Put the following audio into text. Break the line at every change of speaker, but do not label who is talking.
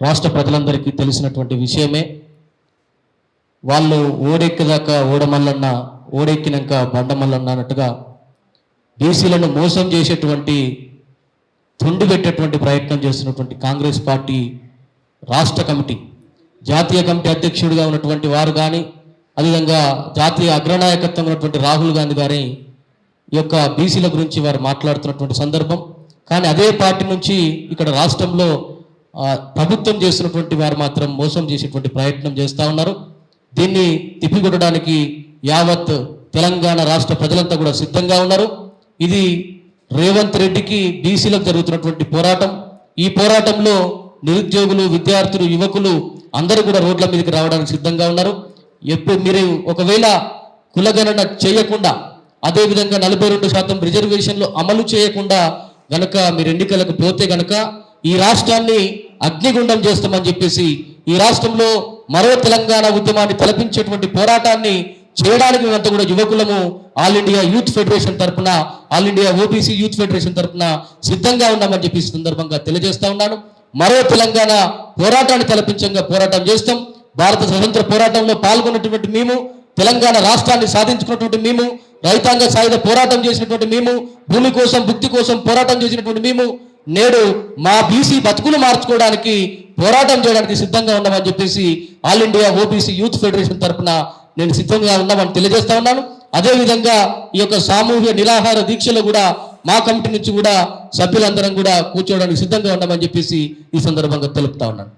రాష్ట్ర ప్రజలందరికీ తెలిసినటువంటి విషయమే. వాళ్ళు ఓడెక్కేదాకా ఓడమల్లన్న ఓడెక్కినాక బండమల్లన్న అన్నట్టుగా బీసీలను మోసం చేసేటువంటి తుండి పెట్టేటువంటి ప్రయత్నం చేస్తున్నటువంటి కాంగ్రెస్ పార్టీ రాష్ట్ర కమిటీ. జాతీయ కమిటీ అధ్యక్షుడిగా ఉన్నటువంటి వారు కానీ అదేవిధంగా జాతీయ అగ్రనాయకత్వం ఉన్నటువంటి రాహుల్ గాంధీ గారి ఈ యొక్క బీసీల గురించి వారు మాట్లాడుతున్నటువంటి సందర్భం. కానీ అదే పార్టీ నుంచి ఇక్కడ రాష్ట్రంలో ప్రభుత్వం చేసినటువంటి వారు మాత్రం మోసం చేసేటువంటి ప్రయత్నం చేస్తూ ఉన్నారు. దీన్ని తిప్పికొట్టడానికి యావత్ తెలంగాణ రాష్ట్ర ప్రజలంతా కూడా సిద్ధంగా ఉన్నారు. ఇది రేవంత్ రెడ్డికి బీసీలకు జరుగుతున్నటువంటి పోరాటం. ఈ పోరాటంలో నిరుద్యోగులు విద్యార్థులు యువకులు అందరూ కూడా రోడ్ల మీదకి రావడానికి సిద్ధంగా ఉన్నారు. ఎప్పుడు మీరు ఒకవేళ కులగణన చేయకుండా అదేవిధంగా నలభై రెండు శాతం రిజర్వేషన్లు అమలు చేయకుండా గనక మీరు ఎన్నికలకు పోతే గనక ఈ రాష్ట్రాన్ని అగ్నిగుండం చేస్తామని చెప్పేసి ఈ రాష్ట్రంలో మరో తెలంగాణ ఉద్యమాన్ని తలపించేటువంటి పోరాటాన్ని చేయడానికి మేమంతా కూడా యువకులము ఆల్ ఇండియా యూత్ ఫెడరేషన్ తరపున all India OBC youth federation తరపున సిద్ధంగా ఉన్నామని చెప్పి సందర్భంగా తెలియజేస్తా ఉన్నాను. మరో తెలంగాణ పోరాటాన్ని తలపించంగా పోరాటం చేస్తాం. భారత స్వతంత్ర పోరాటంలో పాల్గొన్నటువంటి మేము తెలంగాణ రాష్ట్రాన్ని సాధించుకున్నటువంటి మేము రైతాంగ సాయుధ పోరాటం చేసినటువంటి మేము భూమి కోసం భుక్తి కోసం పోరాటం చేసినటువంటి మేము నేడు మా బీసీ బతుకులు మార్చుకోవడానికి పోరాటం చేయడానికి సిద్ధంగా ఉన్నామని చెప్పేసి all India OBC youth federation తరపున నేను సిద్ధంగా ఉన్నామని తెలియజేస్తా ఉన్నాను. అదేవిధంగా ఈ యొక్క సామూహిక నిరాహార దీక్షలో కూడా మా కమిటీ నుంచి కూడా సభ్యులందరం కూడా కూర్చోవడానికి సిద్ధంగా ఉన్నామని చెప్పేసి ఈ సందర్భంగా తెలుపుతా ఉన్నాను.